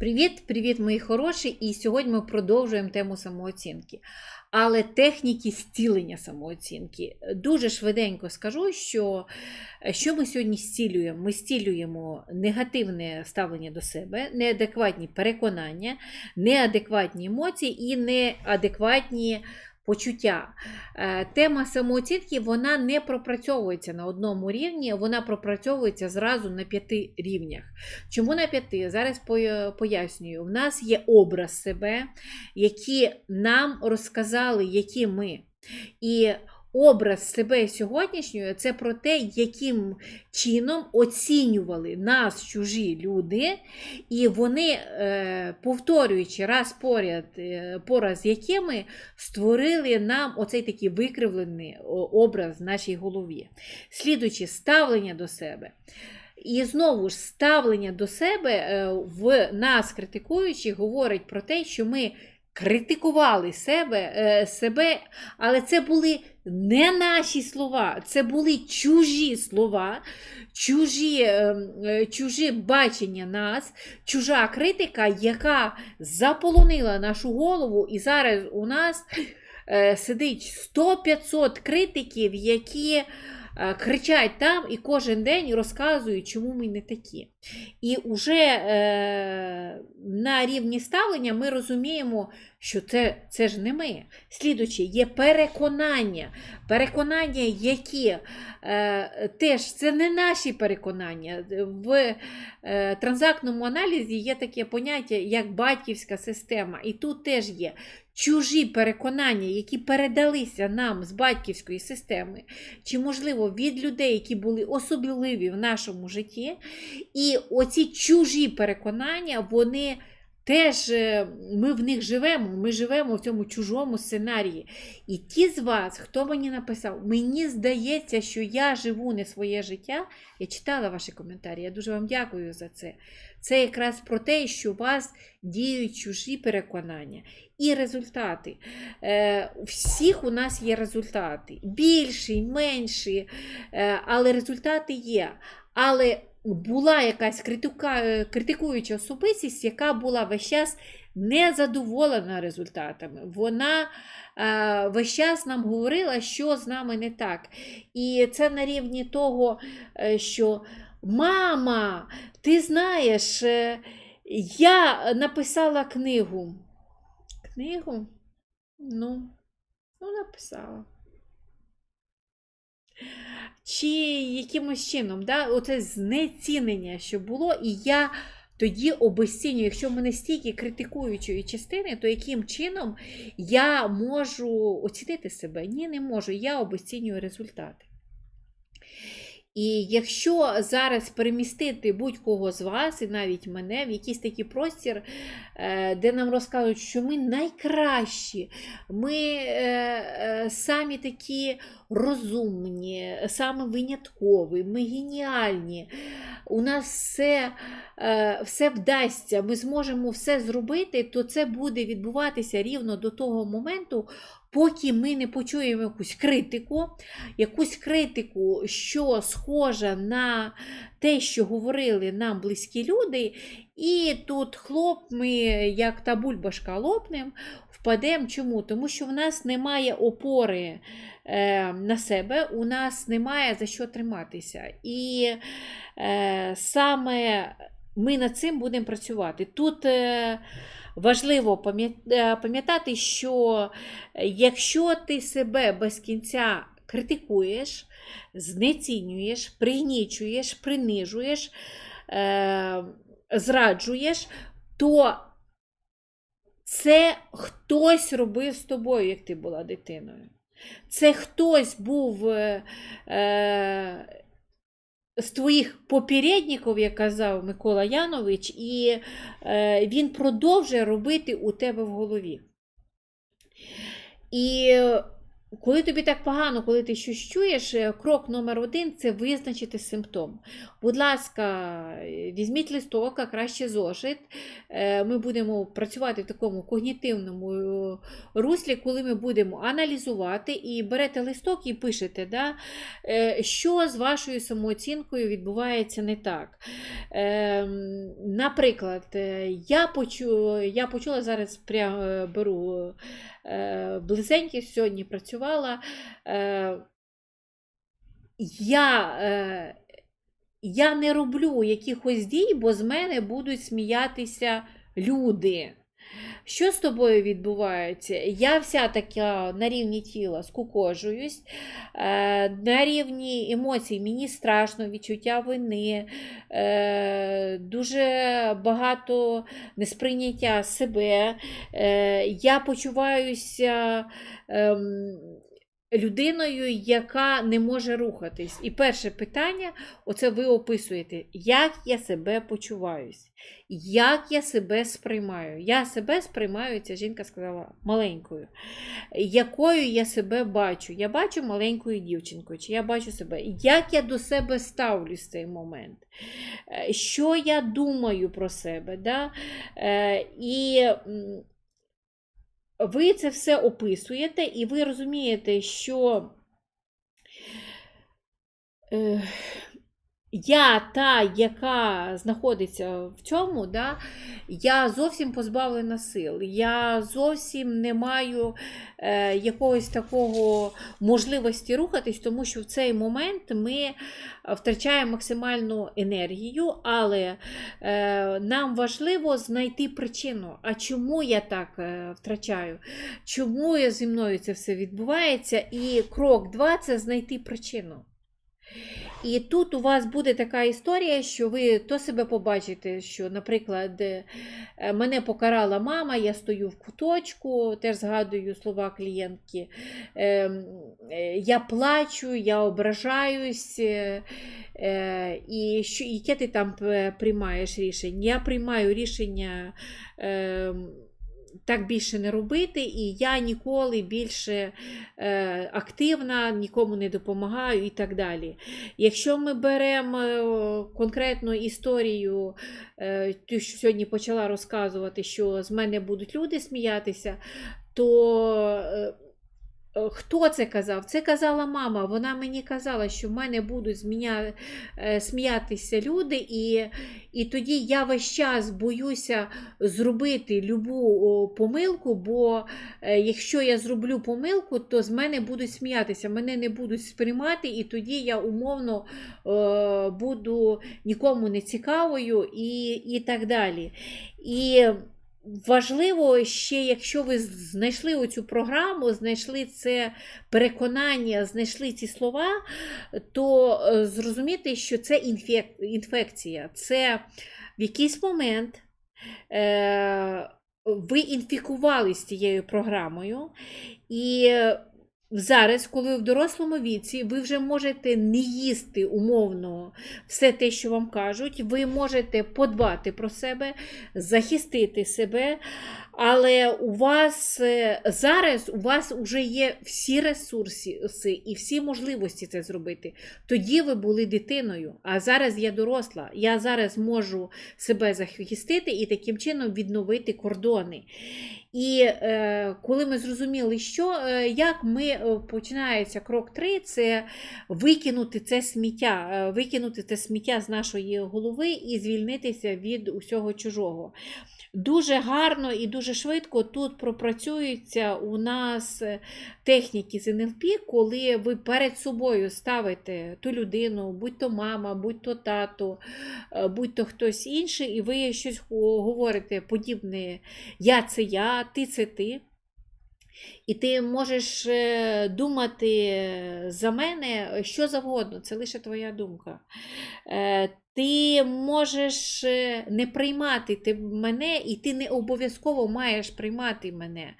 Привіт, привіт, мої хороші! І сьогодні ми продовжуємо тему самооцінки. Але техніки зцілення самооцінки. Дуже швиденько скажу, що що ми сьогодні зцілюємо? Ми зцілюємо негативне ставлення до себе, неадекватні переконання, неадекватні емоції і неадекватні почуття. Е, Тема самооцінки вона не пропрацьовується на одному рівні, вона пропрацьовується зразу на п'яти рівнях. Чому на п'яти? Зараз пояснюю. У нас є образ себе, які нам розказали, які ми. І образ себе сьогоднішнього це про те, яким чином оцінювали нас чужі люди, і вони, е, повторюючи раз поряд, е, пораз якими створили нам оцей такий викривлений образ в нашій голові. Слідуючи ставлення до себе. І знову ж ставлення до себе е, в нас, критикуючи, говорить про те, що ми критикували себе, е, себе, але це були не наші слова, це були чужі слова, чужі, е, е, чужі бачення нас, чужа критика, яка заполонила нашу голову, і зараз у нас е, сидить 100-500 критиків, які кричать там і кожен день розказують, чому ми не такі. І вже е, на рівні ставлення ми розуміємо, що це, це ж не ми. Слідуючи, є переконання. Переконання, які е, теж це не наші переконання. В е, транзактному аналізі є таке поняття, як батьківська система. І тут теж є чужі переконання, які передалися нам з батьківської системи, чи, можливо, від людей, які були особливі в нашому житті. І оці чужі переконання, вони теж е, ми в них живемо, ми живемо в цьому чужому сценарії. І ті з вас, хто мені написав, мені здається, що я живу не своє життя. Я читала ваші коментарі, я дуже вам дякую за це. Це якраз про те, що у вас діють чужі переконання і результати. Е, у всіх у нас є результати. Більші, менші, е, але результати є. Але була якась критика, е, критикуюча особистість, яка була весь час незадоволена результатами. Вона е, весь час нам говорила, що з нами не так. І це на рівні того, е, що мама, ти знаєш, е, я написала книгу. Книгу? Ну, ну написала. Чи якимось чином, да, оце знецінення, що було, і я тоді обесцінюю, якщо в мене стільки критикуючої частини, то яким чином я можу оцінити себе? Ні, не можу. Я обесцінюю результати. І якщо зараз перемістити будь-кого з вас, і навіть мене, в якийсь такий простір, е, де нам розказують, що ми найкращі, ми е, е, самі такі розумні, саме виняткові, ми геніальні, у нас все, все вдасться, ми зможемо все зробити, то це буде відбуватися рівно до того моменту, поки ми не почуємо якусь критику, якусь критику, що схожа на те, що говорили нам близькі люди, і тут хлоп, ми, як та бульбашка лопнем, впадемо. Чому? Тому що в нас немає опори е, на себе, у нас немає за що триматися. І е, саме ми над цим будемо працювати. Тут е, важливо е, пам'ятати, що якщо ти себе без кінця критикуєш, знецінюєш, пригнічуєш, принижуєш, е, зраджуєш, то це хтось робив з тобою, як ти була дитиною. Це хтось був е, е, з твоїх попередників, як казав Микола Янович, і е, він продовжує робити у тебе в голові. І коли тобі так погано, коли ти щось чуєш, е, крок номер один це визначити симптом. Будь ласка, е, візьміть листок, а краще зошит. Е, Ми будемо працювати в такому когнітивному руслі, коли ми будемо аналізувати і берете листок і пишете, да, що з вашою самооцінкою відбувається не так. Наприклад, я почу, я почула зараз прямо беру близенькі, сьогодні працювала. Е, Я, е, я не роблю якихось дій, бо з мене будуть сміятися люди. Що з тобою відбувається? Я вся така на рівні тіла скукожуюсь, е, на рівні емоцій мені страшно, відчуття вини, е, дуже багато несприйняття себе. Е, я почуваюся. Людиною, яка не може рухатись. І перше питання, оце ви описуєте, як я себе почуваюсь, як я себе сприймаю. Я себе сприймаю, ця жінка сказала, маленькою. Якою я себе бачу? Я бачу маленькою дівчинкою, чи я бачу себе, як я до себе ставлюсь в цей момент, Е, що я думаю про себе. Да? Е, І ви це все описуєте, і ви розумієте, що е, я та, яка знаходиться в цьому, да, я зовсім позбавлена сил. Я зовсім не маю е, якогось такого можливості рухатись, тому що в цей момент ми е, втрачаємо максимальну енергію, але е, нам важливо знайти причину. А чому я так е, втрачаю? Чому я зі мною це все відбувається? І крок два це знайти причину. І тут у вас буде така історія, що ви то себе побачите, що, наприклад, е, мене покарала мама, я стою в куточку, теж згадую слова клієнтки. Ем, е, Я плачу, я ображаюсь. е, е, І що, яке ти там е, приймаєш рішення? Я приймаю рішення. Так більше не робити, і я ніколи більше е, активна, нікому не допомагаю і так далі. Якщо ми беремо е, конкретну історію, е, ту, що сьогодні почала розказувати, що з мене будуть люди сміятися, то е, хто це казав? Це казала мама. Вона мені казала, що в мене будуть зміня... е, сміятися люди, і, і тоді я весь час боюся зробити любу помилку, бо е, якщо я зроблю помилку, то з мене будуть сміятися, мене не будуть сприймати, і тоді я умовно е, буду нікому не цікавою і, і так далі. І Важливо ще, якщо ви знайшли оцю програму, знайшли це переконання, знайшли ці слова, то е, зрозуміти, що це інфекція. Це в якийсь момент е, ви інфікувалися цією програмою, і зараз, коли ви в дорослому віці, ви вже можете не їсти умовно все те, що вам кажуть, ви можете подбати про себе, захистити себе. Але у вас е, зараз у вас вже є всі ресурси і всі можливості це зробити. Тоді ви були дитиною, а зараз я доросла. Я зараз можу себе захистити і таким чином відновити кордони. І е, коли ми зрозуміли, що е, як ми е, починається крок 3, це викинути це сміття, е, викинути це сміття з нашої голови і звільнитися від усього чужого. Дуже гарно і дуже швидко тут пропрацюються у нас е, техніки з НЛП, коли ви перед собою ставите ту людину, будь то мама, будь то тато, е, будь то хтось інший, і ви щось говорите подібне Я це я, ти це ти. І ти можеш е, думати за мене що завгодно, це лише твоя думка. Ти можеш е, не приймати ти- мене, і ти не обов'язково маєш приймати мене.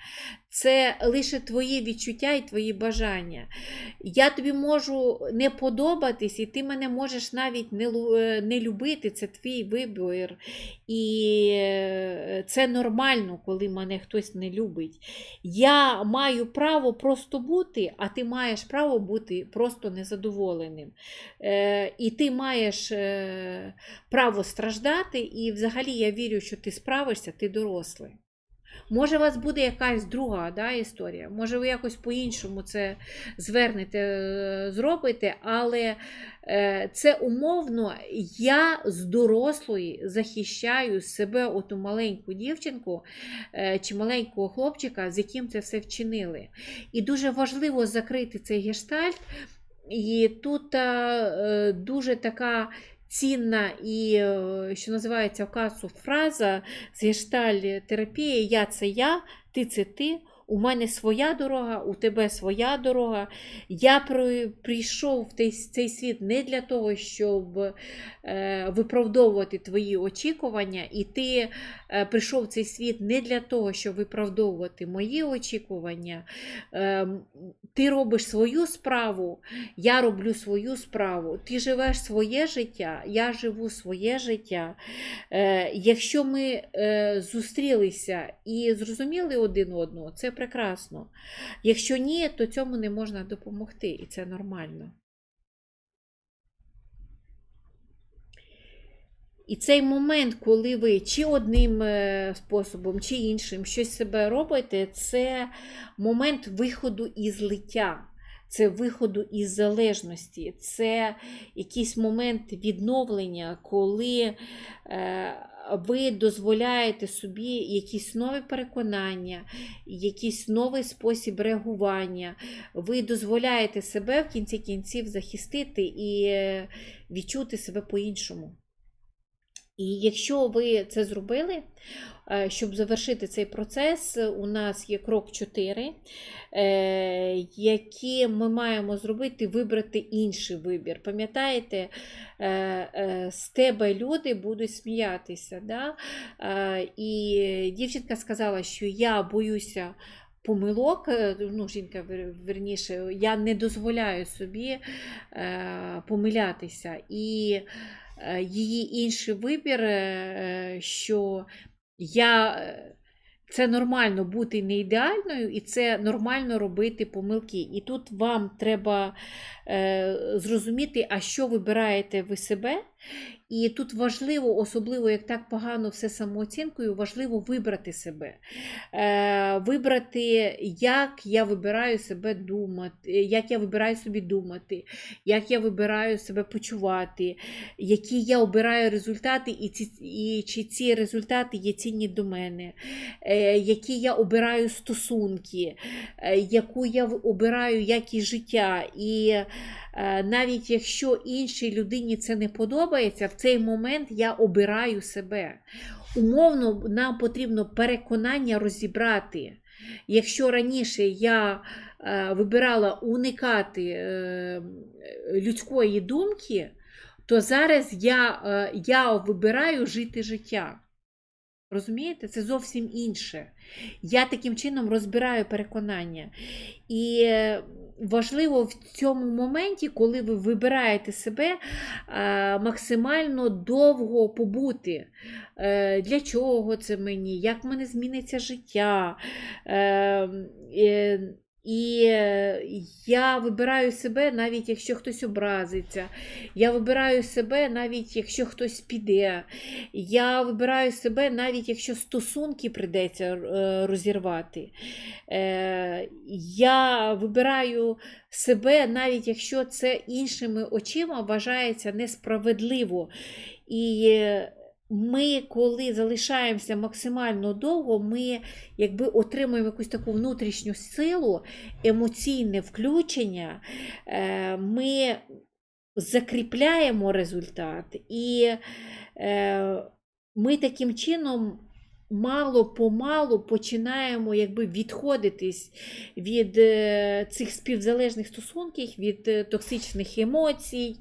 Це лише твої відчуття і твої бажання. Я тобі можу не подобатись, і ти мене можеш навіть не, е, не любити, це твій вибір. І е, це нормально, коли мене хтось не любить. Я маю право просто бути, а ти маєш право бути просто незадоволеним. Е, і ти маєш право страждати, і взагалі я вірю, що ти справишся, ти дорослий. Може, у вас буде якась друга да, історія, може, ви якось по-іншому це звернете, е, зробите, але е, це умовно я з дорослої захищаю себе, оту маленьку дівчинку е, чи маленького хлопчика, з яким це все вчинили. І дуже важливо закрити цей гештальт. І тут дуже така цінна і, е, що називається в касу фраза з гешталь терапії Я це я, ти це ти. У мене своя дорога, у тебе своя дорога. Я прийшов в цей світ не для того, щоб е, виправдовувати твої очікування, і ти е, прийшов в цей світ не для того, щоб виправдовувати мої очікування. Е, ти робиш свою справу, я роблю свою справу. Ти живеш своє життя, я живу своє життя. Е, якщо ми зустрілися і зрозуміли один одного, це прекрасно. Якщо ні, то цьому не можна допомогти, і це нормально. І цей момент, коли ви чи одним е, способом, чи іншим щось себе робите, це момент виходу із лиття, це виходу із залежності, це якийсь момент відновлення, коли е, ви дозволяєте собі якісь нові переконання, якийсь новий спосіб реагування. Ви дозволяєте себе в кінці кінців захистити і е, відчути себе по-іншому. І якщо ви це зробили, е, щоб завершити цей процес, у нас є крок 4, е, який ми маємо зробити, вибрати інший вибір. Пам'ятаєте, е, з тебе люди будуть сміятися. Да? І дівчинка сказала, що я боюся. Помилок, ну, жінка верніше, я не дозволяю собі е, помилятися. І її інший вибір, е, що я. е, Це нормально бути не ідеальною, і це нормально робити помилки. І тут вам треба е, зрозуміти, а що вибираєте ви себе. І тут важливо, особливо як так погано все самооцінкою, важливо вибрати себе. Е, вибрати, як я вибираю себе думати, як я вибираю собі думати, як я вибираю себе почувати, які я обираю результати, і, ці, і чи ці результати є цінні до мене, е, які я обираю стосунки, е, яку я обираю якість життя. І е, навіть якщо іншій людині це не подобається, в цей момент я обираю себе. Умовно, нам потрібно переконання розібрати. Якщо раніше я е, вибирала уникати е, людської думки, то зараз я, е, я вибираю жити життя. Розумієте, це зовсім інше. Я таким чином розбираю переконання. І е, важливо в цьому моменті, коли ви вибираєте себе, е, максимально довго побути. Е, Для чого це мені? Як в мене зміниться життя? І е, я вибираю себе, навіть якщо хтось образиться. Я вибираю себе, навіть якщо хтось піде. Я вибираю себе, навіть якщо стосунки прийдеться е, розірвати. Е, Я вибираю себе, навіть якщо це іншими очима вважається несправедливо. І ми, коли залишаємося максимально довго, ми якби отримуємо якусь таку внутрішню силу, емоційне включення, е, ми закріпляємо результат, і е, ми таким чином мало помалу починаємо якби відходитись від е, цих співзалежних стосунків, від е, токсичних емоцій,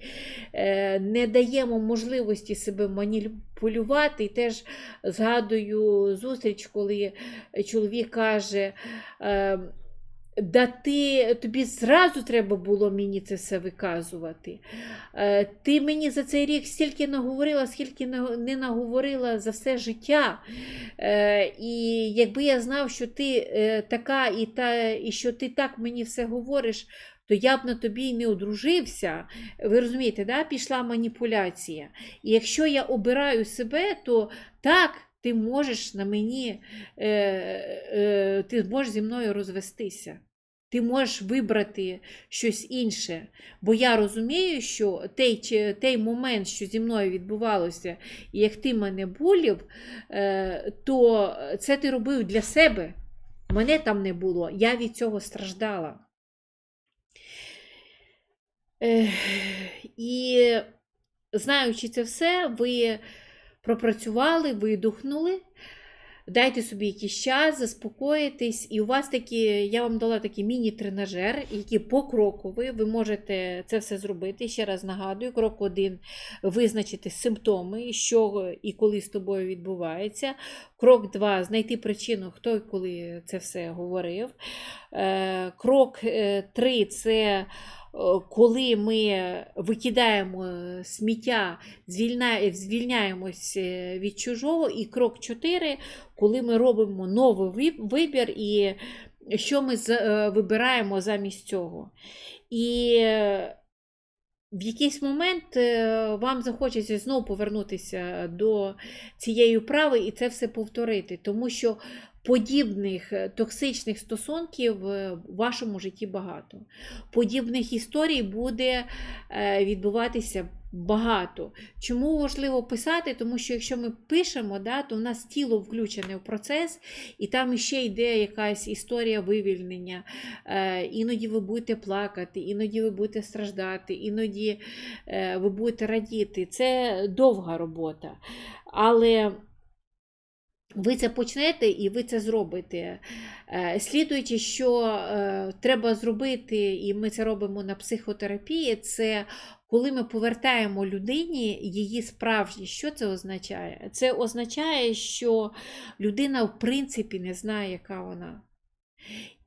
е, не даємо можливості себе маніпулювати. І теж згадую зустріч, коли чоловік каже. Да ти, тобі зразу треба було мені це все виказувати. Е, Ти мені за цей рік стільки наговорила, скільки не наговорила за все життя. Е, І якби я знав, що ти е, така і та, і що ти так мені все говориш, то я б на тобі й не одружився. Ви розумієте, да? пішла маніпуляція. І якщо я обираю себе, то так. Ти можеш на мені, ти зможеш зі мною розвестися. Ти можеш вибрати щось інше. Бо я розумію, що той, той момент, що зі мною відбувалося, і як ти мене болів, е, то це ти робив для себе. Мене там не було, я від цього страждала. І знаючи це все, ви пропрацювали, видухнули. Дайте собі якийсь час, заспокоїтесь, і у вас такі, я вам дала такий міні-тренажер, який покроковий, ви можете це все зробити. Ще раз нагадую, крок один визначити симптоми, що і коли з тобою відбувається. Крок два знайти причину, хто і коли це все говорив. Е, Крок е, три це коли ми викидаємо е, сміття, звільняємось е, від чужого. І крок 4, коли ми робимо новий вибір, і що ми е, вибираємо замість цього. І е, в якийсь момент е, вам захочеться знову повернутися до цієї вправи і це все повторити, тому що подібних е, токсичних стосунків е, в вашому житті багато. Подібних історій буде е, відбуватися багато. Чому важливо писати? Тому що якщо ми пишемо, да, то в нас тіло включене в процес, і там ще йде якась історія вивільнення. Іноді ви будете плакати, іноді ви будете страждати, іноді ви будете радіти. Це довга робота. Але ви це почнете і ви це зробите. Е, Слідуючи, що е, треба зробити, і ми це робимо на психотерапії, це коли ми повертаємо людині її справжність. Що це означає? Це означає, що людина в принципі не знає, яка вона.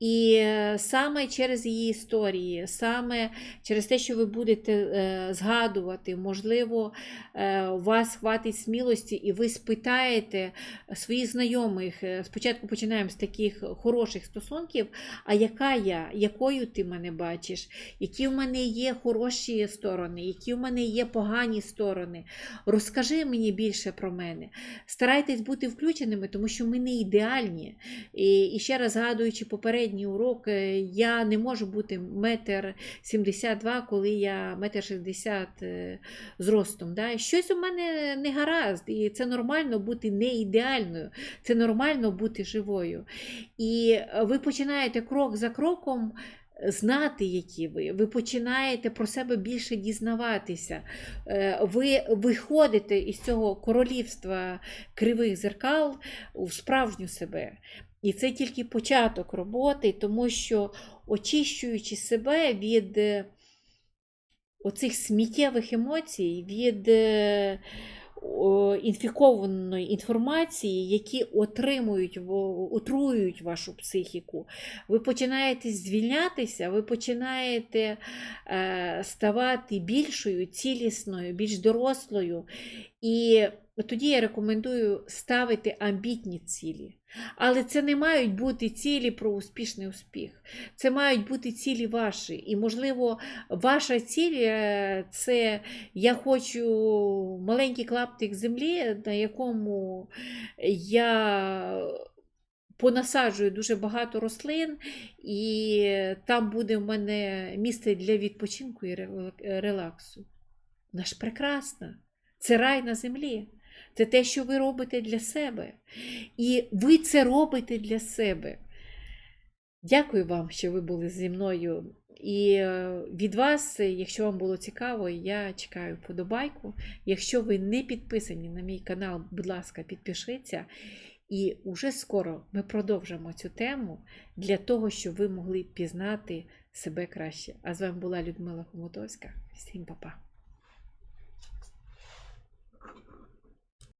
І е, саме через її історії, саме через те, що ви будете е, згадувати, можливо, е, у вас хватить смілості, і ви спитаєте своїх знайомих. Спочатку починаємо з таких хороших стосунків. А яка я, якою ти мене бачиш, які в мене є хороші сторони, які в мене є погані сторони. Розкажи мені більше про мене. Старайтесь бути включеними, тому що ми не ідеальні. І, і ще раз згадуючи попередній урок, е, я не можу бути метр 72, коли я метр 60 е, зростом. Да? Щось у мене не гаразд, і це нормально бути не ідеальною, це нормально бути живою. І е, ви починаєте крок за кроком. Знати, які ви, ви починаєте про себе більше дізнаватися. Е, Ви виходите із цього королівства кривих зеркал у справжню себе. І це тільки початок роботи, тому що очищуючи себе від е, оцих сміттєвих емоцій, від е, інфікованої інформації, які отримують, отруюють вашу психіку, ви починаєте звільнятися, ви починаєте е, ставати більшою, цілісною, більш дорослою. І тоді я рекомендую ставити амбітні цілі. Але це не мають бути цілі про успішний успіх. Це мають бути цілі ваші. І, можливо, ваша ціль е, це я хочу маленький клаптик землі, на якому я понасаджую дуже багато рослин, і там буде в мене місце для відпочинку і релаксу. Вона ж прекрасна. Це рай на землі. Це те, що ви робите для себе. І ви це робите для себе. Дякую вам, що ви були зі мною. І е, від вас, якщо вам було цікаво, я чекаю вподобайку. Якщо ви не підписані на мій канал, будь ласка, підпишіться. І уже скоро ми продовжимо цю тему для того, щоб ви могли пізнати себе краще. А з вами була Людмила Хомутовська. Всім па-па!